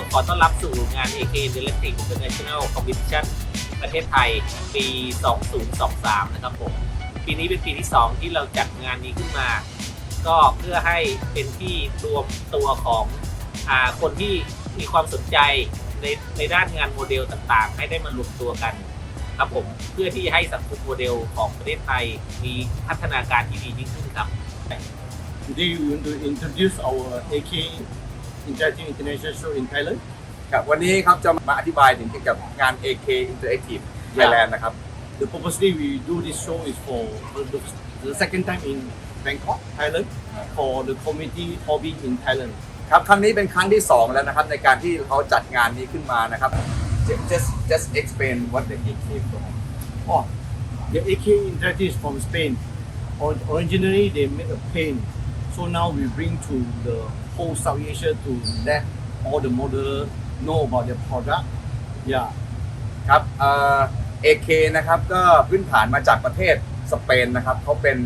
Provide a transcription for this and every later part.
Interactive International Competition ประเทศไทยปี 2023 นะครับผม ปีนี้เป็นปีที่ 2 ที่เราจัดงานนี้ขึ้นมา ก็เพื่อให้เป็นที่รวมตัวของอคนที่มีความสนใจในในด้านงานโมเดลต่างๆ ให้ได้มารวมตัวกันครับผมเพื่อที่จะให้สังคมโมเดลของประเทศไทยมีพัฒนาการที่ดียิ่งขึ้นครับ Today we want to introduce our AK Interactive International Show in Thailand. ครับวันนี้ครับจะมาอธิบายถึงเกี่ยวกับงาน AK Interactive Thailand นะครับ The purposely we do this show is for the, the second time in Bangkok, Thailand, for the community hobby in Thailand. ครับครั้งนี้เป็นครั้งที่ 2 แล้วนะครับในการที่เขาจัดงานนี้ขึ้นมานะครับ just just explain what the AK from Oh, the AK Interactive is from Spain. originally they made a pen. So now we bring to the whole South Asia to let all the model know about their product. Yeah. ครับเอ่อ AK นะครับก็พื้นฐานมาจากประเทศสเปนนะครับเขาเป็น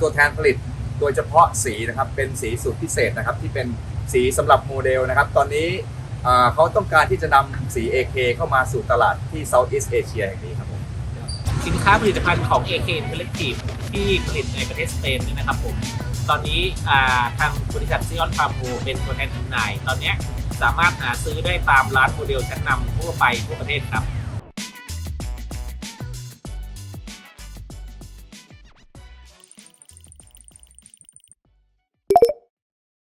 ตัวแทนผลิตโดยเฉพาะสีนะครับเป็นสีสูตรพิเศษนะครับที่เป็นสีสำหรับโมเดลนะครับ ตอนนี้เขาต้องการที่จะนำสี AK เข้ามาสู่ตลาดที่ Southeast Asia แห่งนี้ครับผมสินค้าผลิตภัณฑ์ของ AK Interactive ที่ผลิตในประเทศสเปนนี่นะครับผม ตอนนี้ทางบริษัทซีออนฟาร์มโเป็นตัวแทนจำหน่าย ตอนนี้สามารถหาซื้อได้ตามร้านโมเดลชั้นนำทั่วไปทั่วประเทศครับ